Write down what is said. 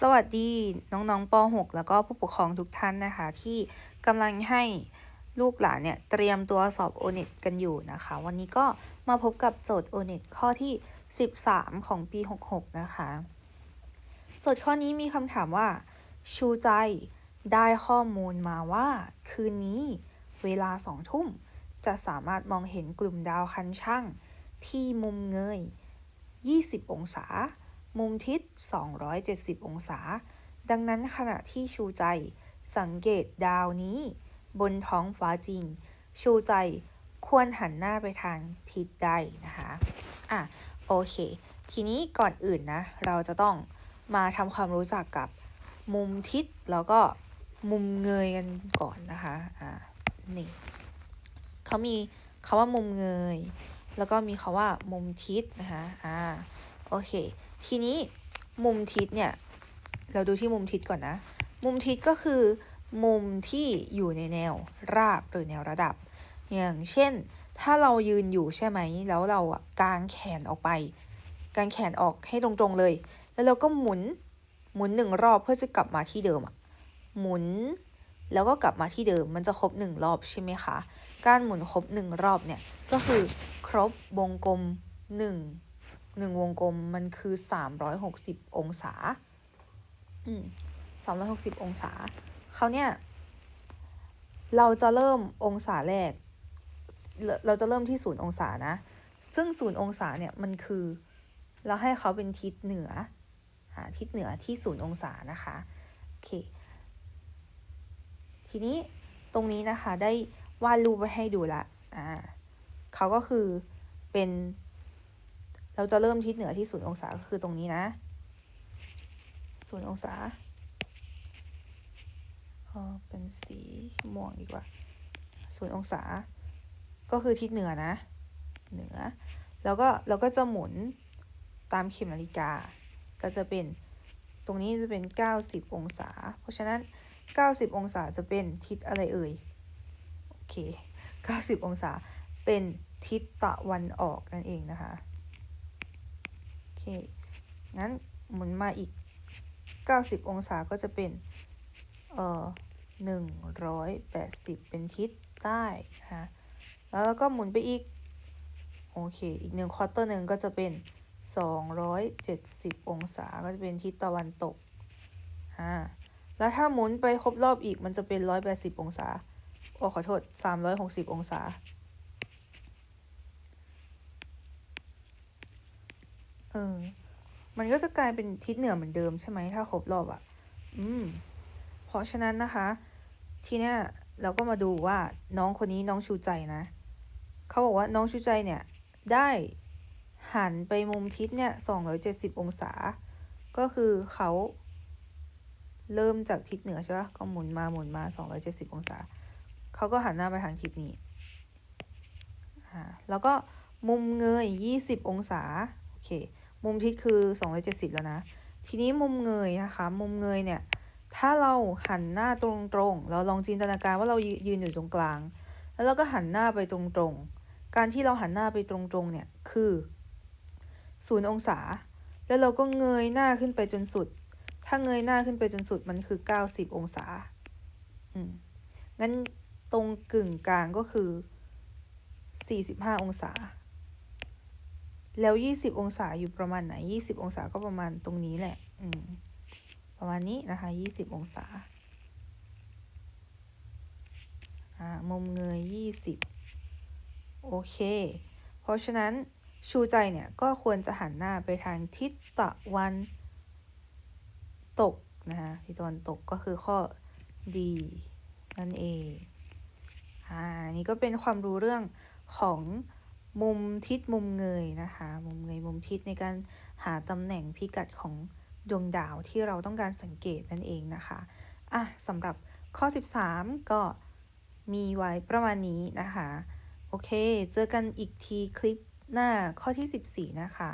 สวัสดีน้องๆป .6 แล้วก็ผู้ปกครองทุกท่านนะคะ ที่กำลังให้ลูกหลานเนี่ยเตรียมตัวสอบโอเน็ตกันอยู่นะคะ วันนี้ก็มาพบกับโจทย์โอเน็ตข้อที่ 13 ของปี 66 นะคะ โจทย์ข้อนี้มีคำถามว่า ชูใจได้ข้อมูลมาว่า คืนนี้เวลาสองทุ่ม จะสามารถมองเห็นกลุ่มดาวคันช่างที่มุมเงย 20 องศา มุมทิศ 270 องศา ดังนั้นขณะที่ชูใจ สังเกตดาวนี้ บนท้องฟ้าจริง ชูใจควรหันหน้าไปทางทิศใดนะคะอะโอเค ทีนี้ก่อนอื่นนะ เราจะต้องมาทำความรู้จักกับมุมทิศแล้วก็มุมเงยกันก่อนนะคะอ่านี่เขามีคาว่ามุมเงย แล้วก็มีคาว่ามุมทิศนะคะอ่า โอเค ทีนี้มุมทิศเนี่ย เราดูที่มุมทิศก่อนนะ มุมทิศก็คือ มุมที่อยู่ในแนวราบหรือแนวระดับ อย่างเช่น ถ้าเรายืนอยู่ใช่ไหม แล้วเราอะกางแขนออกไป กางแขนออกให้ตรงๆเลย แล้วเราก็หมุน หมุนหนึ่งรอบเพื่อจะกลับมาที่เดิมอะหมุน แล้วก็กลับมาที่เดิม มันจะครบหนึ่งรอบใช่ไหมคะ การหมุนครบหนึ่งรอบเนี่ย ก็คือครบวงกลมหนึ่ง หนึ่งวงกลมมันคือสามร้อยหกสิบองศา อืมสามร้อยหกสิบองศาเขาวเนี่ย เราจะเริ่มองศาแรกเราเราจะเริ่มที่ศูนย์องศานะ ซึ่งศูนย์องศาเนี่ยมันคือ เราให้เขาเป็นทิศเหนืออ่าทิศเหนือที่ศูนย์องศานะคะ โอเค ทีนี้ตรงนี้นะคะได้วาดรูปไว้ให้ดูละ อ่าเขาก็คือเป็น เราจะเริ่มทิศเหนือที่ศูนย์องศาก็คือตรงนี้นะศูนย์องศาเออเป็นสีม่วงดีกว่าศูนย์องศา ก็คือทิศเหนือนะ เหนือ แล้วก็เราก็จะหมุนตามเข็มนาฬิกา ก็จะเป็นตรงนี้จะเป็น 90 องศา เพราะฉะนั้น 90 องศาจะเป็นทิศอะไรเอ่ย โอเค 90 องศาเป็นทิศตะวันออกนั่นเองนะคะ เค งั้นหมุนมาอีก 90 องศาก็จะเป็น เอ่อ180 เป็นทิศใต้นะคะแล้วเราก็หมุนไปอีก โอเค อีกหนึ่งควอเตอร์หนึ่งก็จะเป็น 270 องศา ก็จะเป็นทิศตะวันตก อ่า แล้วถ้าหมุนไปครบรอบอีกมันจะเป็น 180 องศา โอ้ขอโทษ 360 องศา เออ มันก็จะกลายเป็นทิศเหนือเหมือนเดิมใช่ไหมถ้าครบรอบอะ่ะ อืม เพราะฉะนั้นนะคะ ทีเนี้ยเราก็มาดูว่าน้องคนนี้น้องชูใจนะ เขาบอกว่าน้องชูใจเนี่ย ได้หันไปมุมทิศเนี่ยสองร้อยเจ็ดสิบองศา ก็คือเขาเริ่มจากทิศเหนือใช่ปะก็หมุนมาหมุนมาสองร้อยเจ็ดสิบองศา เขาก็หันหน้าไปทางทิศนี้อ่าแล้วก็มุมเงยยี่สิบองศา โอเค มุมทิศคือ 270 แล้วนะ ทีนี้มุมเงยนะคะ มุมเงยเนี่ย ถ้าเราหันหน้าตรงๆ เราลองจินตนาการว่าเรายืนอยู่ตรงกลาง แล้วเราก็หันหน้าไปตรงๆ การที่เราหันหน้าไปตรงๆ เนี่ย คือศูนย์องศา แล้วเราก็เงยหน้าขึ้นไปจนสุด ถ้าเงยหน้าขึ้นไปจนสุดมันคือ 90 องศา อืม งั้นตรงกึ่งกลางก็คือ 45 องศา แล้ว 20 องศาอยู่ประมาณไหน 20 องศาก็ประมาณตรงนี้แหละ อืม ประมาณนี้นะคะ 20 องศา อ่า มุมเงย 20 โอเค เพราะฉะนั้นชูใจเนี่ย ก็ควรจะหันหน้าไปทางทิศตะวันตกนะคะทิศตะวันตกก็คือข้อดีนั่นเอง อ่า นี่ก็เป็นความรู้เรื่องของ มุมทิศมุมเงยนะคะ มุมเงยมุมทิศในการหาตำแหน่งพิกัดของดวงดาวที่เราต้องการสังเกตนั่นเองนะคะอะสำหรับข้อ 13 ก็มีไว้ประมาณนี้นะคะ โอเค เจอกันอีกทีคลิปหน้าข้อที่ 14 นะคะ